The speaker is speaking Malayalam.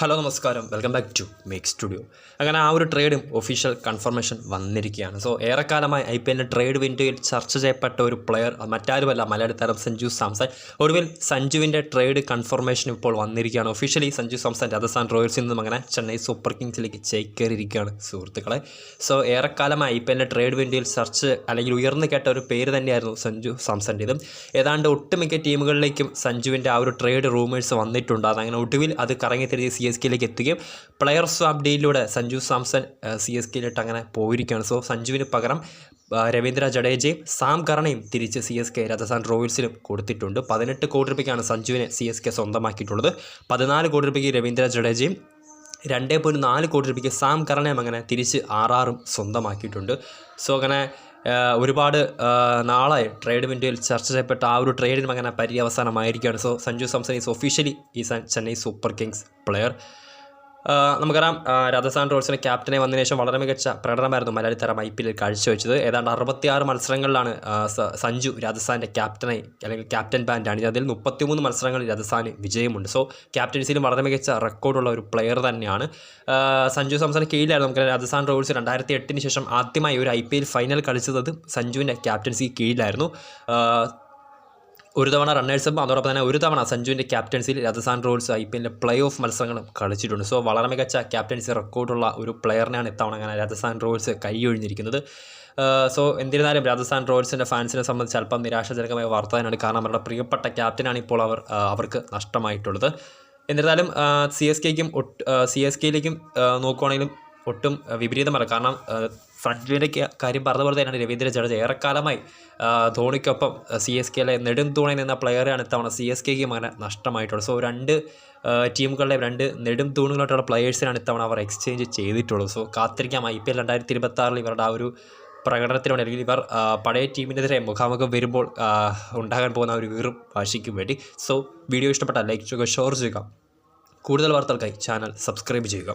ഹലോ നമസ്കാരം. Welcome back to make studio അങ്ങനെ ആ ഒരു ട്രേഡും ഒഫീഷ്യൽ കൺഫർമേഷൻ വന്നിരിക്കുകയാണ്. സോ ഏറെക്കാലമായി ഐ പി എല്ലിന്റെ ട്രേഡ് വിൻഡോയിൽ ചർച്ച ചെയ്യപ്പെട്ട ഒരു പ്ലെയർ മറ്റാരുമല്ല മലയാളി താരം സഞ്ജു സാംസൺ. ഒടുവിൽ സഞ്ജുവിന്റെ ട്രേഡ് കൺഫർമേഷൻ ഇപ്പോൾ വന്നിരിക്കുകയാണ്. ഒഫീഷ്യലി സഞ്ജു സാംസൺ രാജസ്ഥാൻ റോയൽസിൽ നിന്നും അങ്ങനെ ചെന്നൈ സൂപ്പർ കിങ്സിലേക്ക് ചേക്കേറിയിരിക്കുകയാണ് സുഹൃത്തുക്കളെ. സോ ഏറെക്കാലമായി ഐ പി എല്ലിന്റെ ട്രേഡ് വിൻഡോയിൽ ചർച്ച അല്ലെങ്കിൽ ഉയർന്നു കേട്ട ഒരു പേര് തന്നെയായിരുന്നു സഞ്ജു സാംസന്റേതും ഏതാണ്ട് ഒട്ടുമിക്ക ടീമുകളിലേക്കും സഞ്ജുവിന്റെ ആ ഒരു ട്രേഡ് റൂമേഴ്സ് വന്നിട്ടുണ്ട്. അതങ്ങനെ ഒടുവിൽ അത് കറങ്ങി തിരിഞ്ഞ് സി എസ് കെയിലേക്ക് എത്തുകയും പ്ലെയർ സ്വാപ്പ് ഡീലിലൂടെ സഞ്ജു സാംസൺ സി എസ് കെയിലിട്ട് അങ്ങനെ പോയിരിക്കുകയാണ്. സോ സഞ്ജുവിന് പകരം രവീന്ദ്ര ജഡേജയും സാം കർണയും തിരിച്ച് സി എസ് കെ രാജസ്ഥാൻ റോയൽസിലും കൊടുത്തിട്ടുണ്ട്. പതിനെട്ട് കോടി രൂപയ്ക്കാണ് സഞ്ജുവിനെ സി എസ് കെ സ്വന്തമാക്കിയിട്ടുള്ളത്. പതിനാല് കോടി രൂപയ്ക്ക് രവീന്ദ്ര ജഡേജയും രണ്ട് പോയിന്റ് നാല് കോടി രൂപയ്ക്ക് സാം കർണയും അങ്ങനെ തിരിച്ച് ആറാറും സ്വന്തമാക്കിയിട്ടുണ്ട്. സോ അങ്ങനെ ഒരുപാട് നാളായി ട്രേഡ് വിൻഡോയിൽ ചർച്ച ചെയ്യപ്പെട്ട ആ ഒരു ട്രേഡിനും അങ്ങനെ പര്യവസാനമായിരിക്കുകയാണ്. So Sanju Samson is officially ഈ ചെന്നൈ സൂപ്പർ കിങ്സ് പ്ലെയർ നമുക്കറിയാം രാജസ്ഥാൻ റോയൽസിന്റെ ക്യാപ്റ്റനെ വന്നതിന് ശേഷം വളരെ മികച്ച പ്രകടനമായിരുന്നു മലയാളി തരം ഐ പി എല്ലിൽ കാഴ്ചവെച്ചത്. ഏതാണ്ട് അറുപത്തിയാറ് മത്സരങ്ങളിലാണ് സഞ്ജു രാജസ്ഥാന്റെ ക്യാപ്റ്റനെ അല്ലെങ്കിൽ ക്യാപ്റ്റൻ ബാൻഡ് ആണ് അതിൽ മുപ്പത്തിമൂന്ന് മത്സരങ്ങളിൽ രാജസ്ഥാന് വിജയമുണ്ട്. സോ ക്യാപ്റ്റൻസിയിലും വളരെ മികച്ച റെക്കോർഡുള്ള ഒരു പ്ലെയർ തന്നെയാണ്. സഞ്ജു സാംസൺ കീഴിലായിരുന്നു നമുക്ക് രാജസ്ഥാൻ റോയൽസ് രണ്ടായിരത്തി എട്ടിന് ശേഷം ആദ്യമായി ഒരു ഐ പി എൽ ഫൈനൽ കളിച്ചത് സഞ്ജുവിന്റെ ക്യാപ്റ്റൻസി കീഴിലായിരുന്നു. ഒരു തവണ റണ്ണേഴ്സും അതോടൊപ്പം തന്നെ ഒരു തവണ സഞ്ജുവിന്റെ ക്യാപ്റ്റൻസിയിൽ രാജസ്ഥാൻ റോയൽസ് ഐ പി എല്ലിന്റെ പ്ലേ ഓഫ് മത്സരങ്ങളും കളിച്ചിട്ടുണ്ട്. സോ വളരെ മികച്ച ക്യാപ്റ്റൻസി റെക്കോർഡുള്ള ഒരു പ്ലെയറിനെയാണ് ഇത്തവണ അങ്ങനെ രാജസ്ഥാൻ റോയൽസ് കൈയൊഴിഞ്ഞിരിക്കുന്നത്. സോ എന്നിരുന്നാലും രാജസ്ഥാൻ റോയൽസിന്റെ ഫാൻസിനെ സംബന്ധിച്ച് അല്പം നിരാശാജനകമായ വാർത്ത തന്നെയാണ്. കാരണം അവരുടെ പ്രിയപ്പെട്ട ക്യാപ്റ്റനാണ് ഇപ്പോൾ അവർ അവർക്ക് നഷ്ടമായിട്ടുള്ളത്. എന്നിരുന്നാലും സി എസ് കെക്കും സി എസ് കെയിലേക്കും നോക്കുവാണെങ്കിലും ഒട്ടും വിപരീതമല്ല. കാരണം ഫ്രണ്ടിന്റെ കാര്യം പറഞ്ഞ പോലെ തന്നെയാണ് രവീന്ദ്ര ജഡേജ. ഏറെക്കാലമായി ധോണിക്കൊപ്പം സി എസ് കെയിലെ നെടും തൂണി നിന്ന പ്ലെയറാണ് ഇത്തവണ സി എസ് കെക്ക് അങ്ങനെ നഷ്ടമായിട്ടുള്ളത്. സോ രണ്ട് ടീമുകളുടെ രണ്ട് നെടും തൂണുകളായിട്ടുള്ള പ്ലെയേഴ്സിനാണ് ഇത്തവണ അവർ എക്സ്ചേഞ്ച് ചെയ്തിട്ടുള്ളത്. സോ കാത്തിരിക്കാം. ഐ പി എൽ രണ്ടായിരത്തി ഇരുപത്തി ഇവരുടെ ആ ഒരു പ്രകടനത്തിനോട് അല്ലെങ്കിൽ ഇവർ പഴയ ടീമിനെതിരെ മുഖാമുഖം വരുമ്പോൾ ഉണ്ടാകാൻ പോകുന്ന ഒരു വീറും വാശിക്കും വേണ്ടി. സോ വീഡിയോ ഇഷ്ടപ്പെട്ടാൽ ലൈക്ക് ചെയ്യുക ഷെയർ ചെയ്യുക. കൂടുതൽ വാർത്തകൾക്കായി ചാനൽ സബ്സ്ക്രൈബ് ചെയ്യുക.